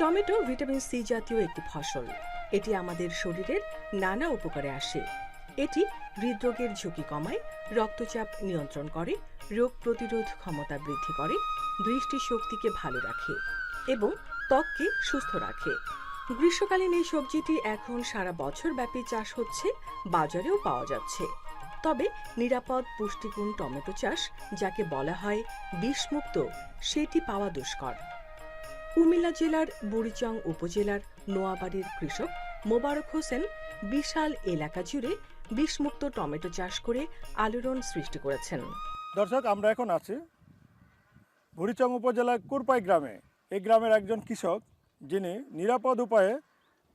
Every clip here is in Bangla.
টমেটো, ভিটামিন সি জাতীয় একটি ফসল। এটি আমাদের শরীরের নানা উপকারে আসে। এটি হৃদরোগের ঝুঁকি কমায়, রক্তচাপ নিয়ন্ত্রণ করে, রোগ প্রতিরোধ ক্ষমতা বৃদ্ধি করে দৃষ্টি শক্তিকে ভালো রাখে এবং ত্বককে সুস্থ রাখে। গ্রীষ্মকালীন এই সবজিটি এখন সারা বছর ব্যাপী চাষ হচ্ছে, বাজারেও পাওয়া যাচ্ছে। তবে নিরাপদ, পুষ্টিগুণ টমেটো চাষ, যাকে বলা হয় বিষমুক্ত, সেটি পাওয়া দুষ্কর। কুমিল্লা জেলার বুড়িচং উপজেলার নোয়াবাড়ির কৃষক মোবারক হোসেন বিশাল এলাকা জুড়ে বিষমুক্ত টমেটো চাষ করে আলোড়ন সৃষ্টি করেছেন। দর্শক আমরা এখন আছি বুড়িচং উপজেলার কুরপাই গ্রামে। এই গ্রামের একজন কৃষক যিনি নিরাপদ উপায়ে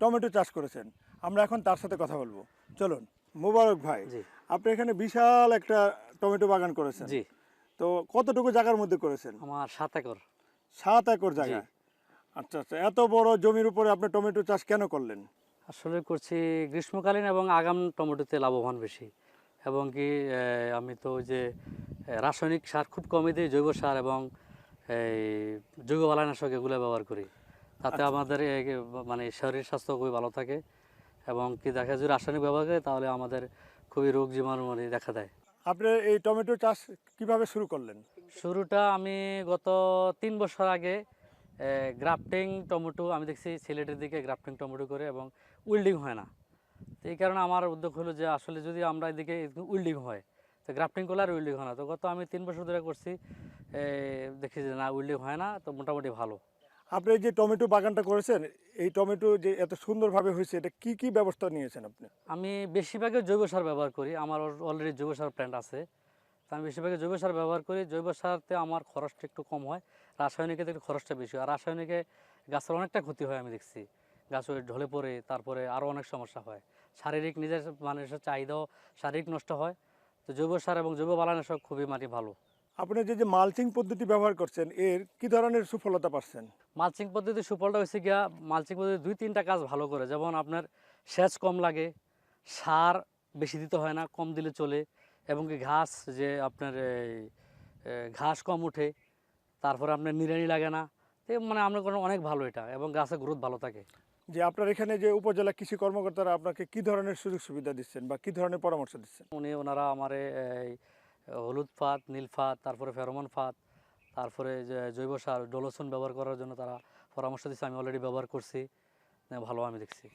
টমেটো চাষ করেছেন। আমরা এখন তার সাথে কথা বলব। চলুন মোবারক ভাই জি। আপনি এখানে বিশাল একটা টমেটো বাগান করেছেন। জি। তো কতটুকু জায়গার মধ্যে করেছেন? আমার সাত একর। সাত একর জায়গা। আচ্ছা আচ্ছা। এত বড় জমির উপরে আপনি টমেটো চাষ কেন করলেন? আসলে করছি গ্রীষ্মকালীন এবং আগাম টমেটোতে লাভবান বেশি। এবং কি আমি তো ওই যে রাসায়নিক সার খুব কমই দিই জৈব সার এবং এই জৈব বালানাশক এগুলো ব্যবহার করি। তাতে আমাদের এ, মানে শরীর স্বাস্থ্য খুবই ভালো থাকে। এবং কি দেখা যায় রাসায়নিক ব্যবহার করে তাহলে আমাদের খুবই রোগ জীবাণু মানে দেখা দেয়। আপনি এই টমেটো চাষ কীভাবে শুরু করলেন? শুরুটা আমি গত তিন বছর আগে গ্রাফটিং টমেটো আমি দেখছি সিলেটের দিকে গ্রাফটিং টমেটো করে এবং উইল্ডিং হয় না। তো এই কারণে আমার উদ্যোগ হলো যে আসলে যদি আমরা এদিকে উইল্ডিং হয় তো গ্রাফটিং করলে আর উইল্ডিং হয় না। তো গত আমি তিন বছর ধরে করছি দেখি যে না উইল্ডিং হয় না তো মোটামুটি ভালো। আপনি এই যে টমেটো বাগানটা করেছেন এই টমেটো যে এত সুন্দরভাবে হয়েছে এটা কি কি ব্যবস্থা নিয়েছেন আপনি? আমি বেশিরভাগই জৈব সার ব্যবহার করি আমার অলরেডি জৈব সার প্ল্যান্ট আছে। আমি বেশিরভাগই জৈব সার ব্যবহার করি। জৈব সারতে আমার খরচটা একটু কম হয় রাসায়নিকে একটু খরচটা বেশি হয়। আর রাসায়নিকে গাছের অনেকটা ক্ষতি হয় আমি দেখছি। গাছ ওই ঢলে পড়ে তারপরে আরও অনেক সমস্যা হয়। শারীরিক নিজের মানুষের চাহিদাও শারীরিক নষ্ট হয়। তো জৈব সার এবং জৈব বালানাশক খুবই মাটি ভালো। আপনি যে যে মালচিং পদ্ধতি ব্যবহার করছেন এর কি ধরনের সুফলতা পাচ্ছেন? মালচিং পদ্ধতির সুফলটা হয়েছে গিয়া মালচিং পদ্ধতি দুই তিনটা কাজ ভালো করে। যেমন আপনার সেচ কম লাগে সার বেশি দিতে হয় না কম দিলে চলে। এবং কি ঘাস যে আপনার ঘাস কম উঠে তারপরে আপনার নিড়ানি লাগে না তো মানে আপনার কোনো অনেক ভালো এটা এবং গাছের গ্রোথ ভালো থাকে। যে আপনার এখানে যে উপজেলা কৃষি কর্মকর্তারা আপনাকে কি ধরনের সুযোগ সুবিধা দিচ্ছেন বা কি ধরনের পরামর্শ দিচ্ছেন? উনি ওনারা আমার এই হলুদ ফাত নীল ফাত তারপরে ফেরোমন ফাত তারপরে যে জৈব সার ডোলোসন ব্যবহার করার জন্য তারা পরামর্শ দিচ্ছে আমি অলরেডি ব্যবহার করছি ভালো আমি দেখছি।